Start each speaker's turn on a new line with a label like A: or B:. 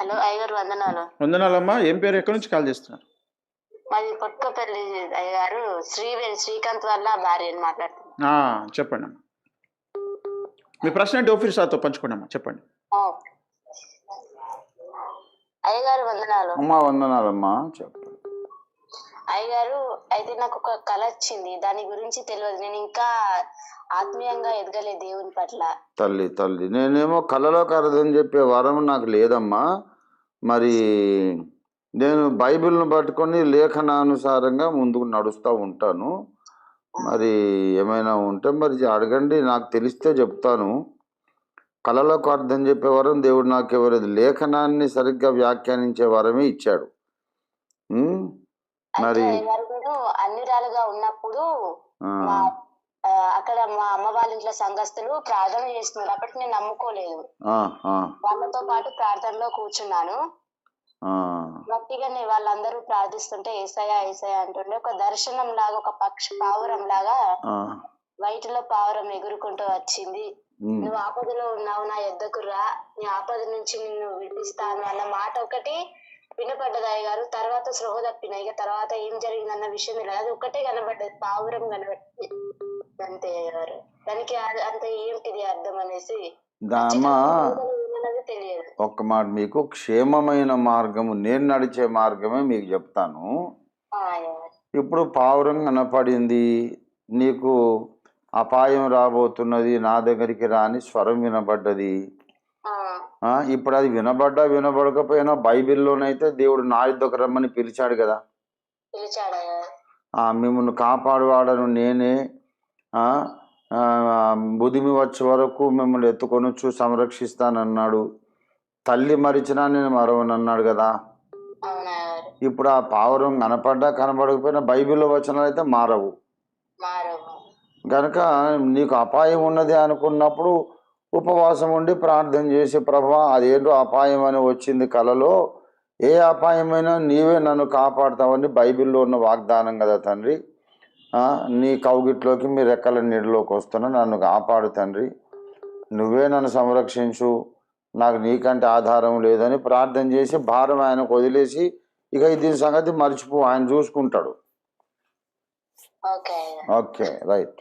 A: Hello అయ్యగారు వందనాలు.
B: వందనాలమ్మా. ఏం పేరు? ఎక్కడి నుంచి కాల్ చేస్తున్నారు?
A: మాది కొట్టుకపల్లి అయ్యగారు. శ్రీ శ్రీకాంత్ వల్ల భార్య అని మాట్లాడుతున్నాను
B: చెప్పండి అమ్మా మీ ప్రశ్న ఏంటి? ఆఫీస్ సార్తో పంచుకోండి అమ్మా చెప్పండి.
A: అయ్యగారు వందనాలు.
C: అమ్మా వందనాలమ్మా. చెప్పు
A: అయ్యగారు అయితే నాకు ఒక కళ వచ్చింది. దాని గురించి తెలియదు నేను ఇంకా ఆత్మీయంగా ఎదగలేదు దేవుని పట్ల.
C: తల్లి తల్లి నేనేమో కళలోకి అర్థం చెప్పే వరం నాకు లేదమ్మా. మరి నేను బైబిల్ను పట్టుకొని లేఖనానుసారంగా ముందుకు నడుస్తూ ఉంటాను. మరి ఏమైనా ఉంటే మరి అడగండి. నాకు తెలిస్తే చెప్తాను. కళలకు అర్థం చెప్పే వరం దేవుడు నాకు ఇవ్వలేదు లేఖనాన్ని సరిగ్గా వ్యాఖ్యానించే వరమే ఇచ్చాడు. మరి
A: అన్నిరాలుగా ఉన్నప్పుడు అక్కడ మా అమ్మ వాళ్ళ ఇంట్లో సంఘస్థులు ప్రార్థన చేస్తున్నారు. అప్పటికి నేను నమ్ముకోలేదు. వాళ్ళతో పాటు ప్రార్థనలో కూర్చున్నాను. గట్టిగానే వాళ్ళందరూ ప్రార్థిస్తుంటే ఏసయ ఏసయ అంటుండే ఒక దర్శనం లాగా ఒక పక్షి పావురం లాగా వైట్లో పావురం ఎగురుకుంటూ వచ్చింది. నువ్వు ఆపదలో ఉన్నావు నా ఎద్దకు రా. నీ ఆపద నుంచి నిన్ను విడిపిస్తాను అన్న మాట ఒకటి వినపడ్డది అయ్య గారు తర్వాత స్పృహ తప్పిన ఇక తర్వాత ఏం జరిగిందన్న విషయం తెలియదు. అది ఒకటే కనబడ్డది పావురం కనబడింది అంతే గారు. దానికి అంత ఏంటిది అర్థం అనేసి
C: దా అమ్మా
A: ఏమన్నది తెలియదు.
C: ఒక్క మాట మీకు క్షేమమైన మార్గము నేను నడిచే మార్గమే మీకు చెప్తాను. ఇప్పుడు పావురం కనపడింది నీకు అపాయం రాబోతున్నది నా దగ్గరికి రాని స్వరం వినబడ్డది ఇప్పుడు అది వినబడ్డా వినబడకపోయినా బైబిల్లోనైతే దేవుడు నా యుద్ధకు రమ్మని పిలిచాడు? కదా మిమ్మల్ని కాపాడువాడను నేనే బుదిమి వచ్చే వరకు మిమ్మల్ని ఎత్తుకొనొచ్చు సంరక్షిస్తానన్నాడు. తల్లి మరిచినా నేను మరవనన్నాడు కదా. ఇప్పుడు ఆ పావురం కనపడ్డా కనపడకపోయినా బైబిల్లో వచనాలు అయితే మారవు.
A: మారు
C: కనుక నీకు అపాయం ఉన్నది అనుకున్నప్పుడు ఉపవాసం ఉండి ప్రార్థన చేసి ప్రభా అదేంటో అపాయం అని వచ్చింది కలలో ఏ అపాయమైనా నీవే నన్ను కాపాడుతావని బైబిల్లో ఉన్న వాగ్దానం కదా తండ్రి. నీ కౌగిట్లోకి మీ రెక్కల నీడలోకి వస్తున్నా నన్ను కాపాడు తండ్రి. నువ్వే నన్ను సంరక్షించు. నాకు నీకంటే ఆధారం లేదని ప్రార్థన చేసి భారం ఆయనకు వదిలేసి ఇక దీని సంగతి మర్చిపో ఆయన చూసుకుంటాడు. Okay right.